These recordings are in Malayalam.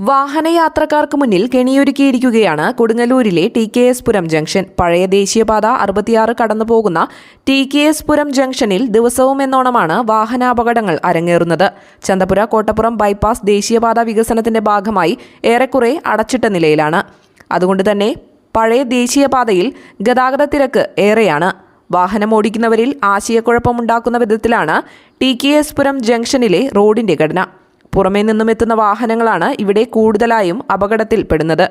വാഹനയാത്രക്കാർക്ക് മുന്നിൽ കെണിയൊരുക്കിയിരിക്കുകയാണ് കൊടുങ്ങല്ലൂരിലെ T K S Puram junction. പഴയ ദേശീയപാത അറുപത്തിയാറ് കടന്നു പോകുന്ന ടി കെ എസ് പുരം ജംഗ്ഷനിൽ ദിവസവും എന്നോണമാണ് വാഹനാപകടങ്ങൾ അരങ്ങേറുന്നത്. ചന്തപുര കോട്ടപ്പുറം ബൈപ്പാസ് ദേശീയപാത വികസനത്തിന്റെ ഭാഗമായി ഏറെക്കുറെ അടച്ചിട്ട നിലയിലാണ്. അതുകൊണ്ട് തന്നെ പഴയ ദേശീയപാതയിൽ ഗതാഗത തിരക്ക് ഏറെയാണ്. വാഹനം ഓടിക്കുന്നവരിൽ ആശയക്കുഴപ്പമുണ്ടാക്കുന്ന വിധത്തിലാണ് ടി കെ എസ് പുരം ജംഗ്ഷനിലെ റോഡിന്റെ ഘടന. പുറമേ നിന്നും എത്തുന്ന വാഹനങ്ങളാണ് ഇവിടെ കൂടുതലായും അപകടത്തിൽപ്പെടുന്നത്.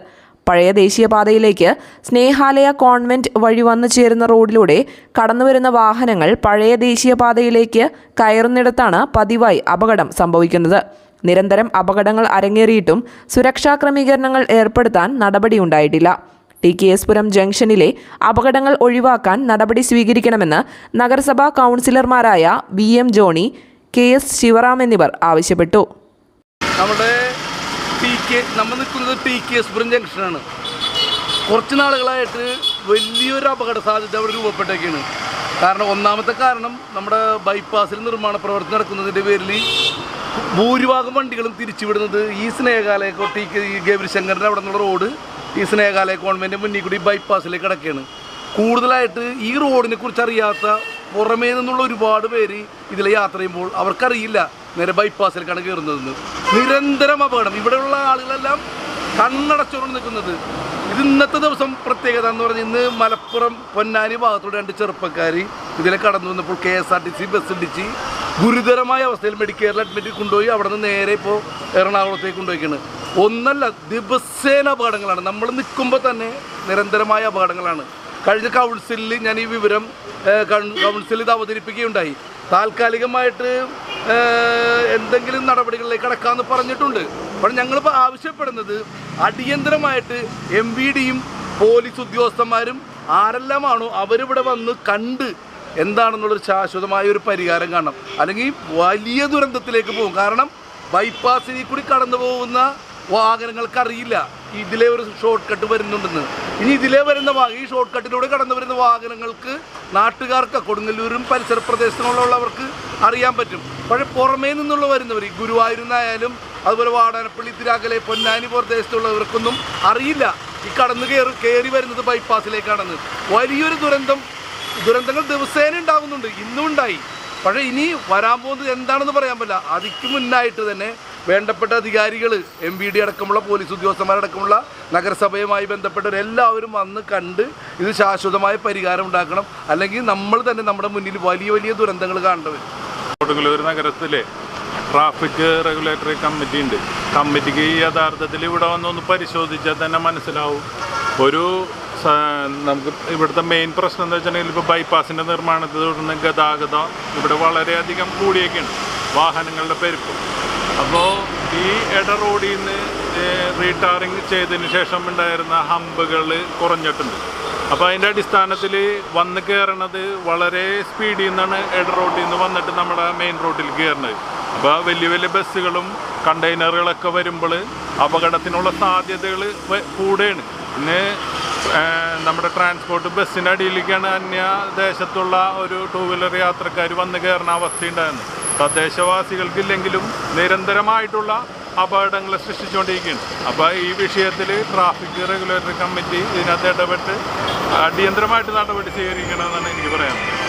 പഴയ ദേശീയപാതയിലേക്ക് സ്നേഹാലയ കോൺവെന്റ് വഴി വന്നു ചേരുന്ന റോഡിലൂടെ കടന്നുവരുന്ന വാഹനങ്ങൾ പഴയ ദേശീയപാതയിലേക്ക് കയറുന്നിടത്താണ് പതിവായി അപകടം സംഭവിക്കുന്നത്. നിരന്തരം അപകടങ്ങൾ അരങ്ങേറിയിട്ടും സുരക്ഷാ ക്രമീകരണങ്ങൾ ഏർപ്പെടുത്താൻ നടപടിയുണ്ടായിട്ടില്ല. ടി കെ എസ് പുരം ജംഗ്ഷനിലെ അപകടങ്ങൾ ഒഴിവാക്കാൻ നടപടി സ്വീകരിക്കണമെന്ന് നഗരസഭാ കൗൺസിലർമാരായ V M Johnny K S Sivaram എന്നിവർ ആവശ്യപ്പെട്ടു. നമ്മുടെ പി കെ നമ്മൾ നിൽക്കുന്നത് പി കെ എസ്പുരം ജംഗ്ഷനാണ് കുറച്ച് നാളുകളായിട്ട് വലിയൊരു അപകട സാധ്യത അവിടെ രൂപപ്പെട്ടേക്കാണ്. കാരണം ഒന്നാമത്തെ കാരണം നമ്മുടെ ബൈപ്പാസിൽ നിർമ്മാണ പ്രവർത്തനം നടക്കുന്നതിന്റെ പേരിൽ ഭൂരിഭാഗം വണ്ടികളും തിരിച്ചുവിടുന്നത് ഈ സ്നേഹാലയ ടി കെ ഗൗരിശങ്കറിന്റെ അവിടെ നിന്നുള്ള റോഡ് ഈ സ്നേഹാലയ കോൺവെന്റ് മുന്നിൽ കൂടി ബൈപ്പാസിലേക്ക് കിടക്കുകയാണ് കൂടുതലായിട്ട് ഈ റോഡിനെ കുറിച്ച് അറിയാത്ത പുറമേ നിന്നുള്ള ഒരുപാട് പേര് ഇതിൽ യാത്ര ചെയ്യുമ്പോൾ അവർക്കറിയില്ല. നേരെ ബൈപ്പാസിലേക്കാണ് കയറുന്നതെന്ന്. നിരന്തരം അപകടം. ഇവിടെയുള്ള ആളുകളെല്ലാം കണ്ണടച്ചുകൊണ്ട് നിൽക്കുന്നത്. ഇത് ഇന്നത്തെ ദിവസം പ്രത്യേകത എന്ന് പറഞ്ഞാൽ ഇന്ന് മലപ്പുറം പൊന്നാനി ഭാഗത്തോടെ രണ്ട് ചെറുപ്പക്കാർ ഇതിലെ കടന്നു വന്നപ്പോൾ K S R T C bus ഇടിച്ച് ഗുരുതരമായ അവസ്ഥയിൽ മെഡിക്കെയറിൽ അഡ്മിറ്റ് കൊണ്ടുപോയി അവിടെ നിന്ന് നേരെ ഇപ്പോൾ എറണാകുളത്തേക്ക് കൊണ്ടുപോയിക്കാണ്. ഒന്നല്ല ദിവസേന അപകടങ്ങളാണ്. നമ്മൾ നിൽക്കുമ്പോൾ തന്നെ നിരന്തരമായ അപകടങ്ങളാണ്. കഴിഞ്ഞ കൗൺസിലിൽ ഞാൻ ഈ വിവരം ഏഹ്, കൗൺ- കൗൺസിലിൽ ഇത് അവതരിപ്പിക്കുകയുണ്ടായി. താൽക്കാലികമായിട്ട് എന്തെങ്കിലും നടപടികളിലേക്ക് കടക്കാമെന്ന് പറഞ്ഞിട്ടുണ്ട്. അപ്പോൾ ഞങ്ങളിപ്പോൾ ആവശ്യപ്പെടുന്നത് അടിയന്തരമായിട്ട് എം വി ഡിയും പോലീസ് ഉദ്യോഗസ്ഥന്മാരും ആരെല്ലാമാണോ അവരിവിടെ വന്ന് കണ്ട് എന്താണെന്നുള്ളൊരു ശാശ്വതമായ ഒരു പരിഹാരം കാണണം. അല്ലെങ്കിൽ വലിയ ദുരന്തത്തിലേക്ക് പോകും. കാരണം ബൈപ്പാസിൽ കൂടി കടന്നു പോകുന്ന വാഹനങ്ങൾക്ക് അറിയില്ല ഇതിലെ ഒരു ഷോർട്ട് കട്ട് വരുന്നുണ്ടെന്ന്. ഇനി ഇതിലെ വരുന്ന ഈ ഷോർട്ട് കട്ടിലൂടെ കടന്നു വരുന്ന വാഹനങ്ങൾക്ക് നാട്ടുകാർക്ക് കൊടുങ്ങല്ലൂരും പരിസര പ്രദേശങ്ങളിലുള്ളവർക്ക് അറിയാൻ പറ്റും. പക്ഷേ പുറമേ നിന്നുള്ള വരുന്നവർ ഈ ഗുരുവായൂരിൽ നിന്നായാലും അതുപോലെ വാടാനപ്പള്ളി തിരാക്കലെ പൊന്നാനി പ്രദേശത്തുള്ളവർക്കൊന്നും അറിയില്ല. ഈ കടന്നു കയറി കയറി വരുന്നത് ബൈപ്പാസിലേക്കാണെന്ന് വലിയൊരു ദുരന്തം ദുരന്തങ്ങൾ ദിവസേന ഉണ്ടാകുന്നുണ്ട് ഇന്നും ഉണ്ടായി പക്ഷേ ഇനി വരാൻ പോകുന്നത് എന്താണെന്ന് പറയാൻ പറ്റില്ല. അതിക്ക് മുന്നായിട്ട് തന്നെ വേണ്ടപ്പെട്ട അധികാരികൾ എം വി ഡി അടക്കമുള്ള പോലീസ് ഉദ്യോഗസ്ഥന്മാരടക്കമുള്ള നഗരസഭയുമായി ബന്ധപ്പെട്ടവർ എല്ലാവരും വന്ന് കണ്ട് ഇത് ശാശ്വതമായ പരിഹാരം ഉണ്ടാക്കണം. അല്ലെങ്കിൽ നമ്മൾ തന്നെ നമ്മുടെ മുന്നിൽ വലിയ വലിയ ദുരന്തങ്ങൾ കാണേണ്ടവരും. കൊടുങ്ങല്ലൂർ നഗരത്തിലെ ട്രാഫിക് റെഗുലേറ്ററി കമ്മിറ്റി ഉണ്ട്. കമ്മിറ്റിക്ക് യഥാർത്ഥത്തിൽ ഇവിടെ വന്നൊന്ന് പരിശോധിച്ചാൽ തന്നെ മനസ്സിലാവും. ഒരു നമുക്ക് ഇവിടുത്തെ മെയിൻ പ്രശ്നം എന്താ വെച്ചിട്ടുണ്ടെങ്കിൽ ഇപ്പോൾ ബൈപ്പാസിന്റെ നിർമ്മാണത്തിൽ തുടർന്ന് ഗതാഗതം ഇവിടെ വളരെയധികം കൂടിയൊക്കെയാണ് വാഹനങ്ങളുടെ പെരുപ്പം അപ്പോൾ ഈ ഇട റോഡിൽ നിന്ന് റീടാറിങ് ചെയ്തതിന് ശേഷം ഉണ്ടായിരുന്ന ഹമ്പുകൾ കുറഞ്ഞിട്ടുണ്ട്. അപ്പോൾ അതിന്റെ അടിസ്ഥാനത്തിൽ വന്ന് കയറണത് വളരെ സ്പീഡിൽ നിന്നാണ് ഇട റോഡിൽ നിന്ന് വന്നിട്ട് നമ്മുടെ മെയിൻ റോഡിൽ കയറുന്നത് അപ്പോൾ വലിയ വലിയ ബസ്സുകളും കണ്ടെയ്നറുകളൊക്കെ വരുമ്പോൾ അപകടത്തിനുള്ള സാധ്യതകൾ കൂടെയാണ്. പിന്നെ നമ്മുടെ ട്രാൻസ്പോർട്ട് ബസ്സിന്റെ അടിയിലേക്കാണ് അന്യദേശത്തുള്ള ഒരു ടൂ വീലർ യാത്രക്കാർ വന്ന് കയറുന്ന അവസ്ഥയുണ്ടായിരുന്നു തദ്ദേശവാസികൾക്കില്ലെങ്കിലും നിരന്തരമായിട്ടുള്ള അപകടങ്ങൾ സൃഷ്ടിച്ചുകൊണ്ടിരിക്കുകയാണ്. അപ്പോൾ ഈ വിഷയത്തിൽ ട്രാഫിക് റെഗുലേറ്ററി കമ്മിറ്റി ഇതിനകത്ത് ഇടപെട്ട് അടിയന്തരമായിട്ട് നടപടി സ്വീകരിക്കണമെന്നാണ് എനിക്ക് പറയാനുള്ളത്.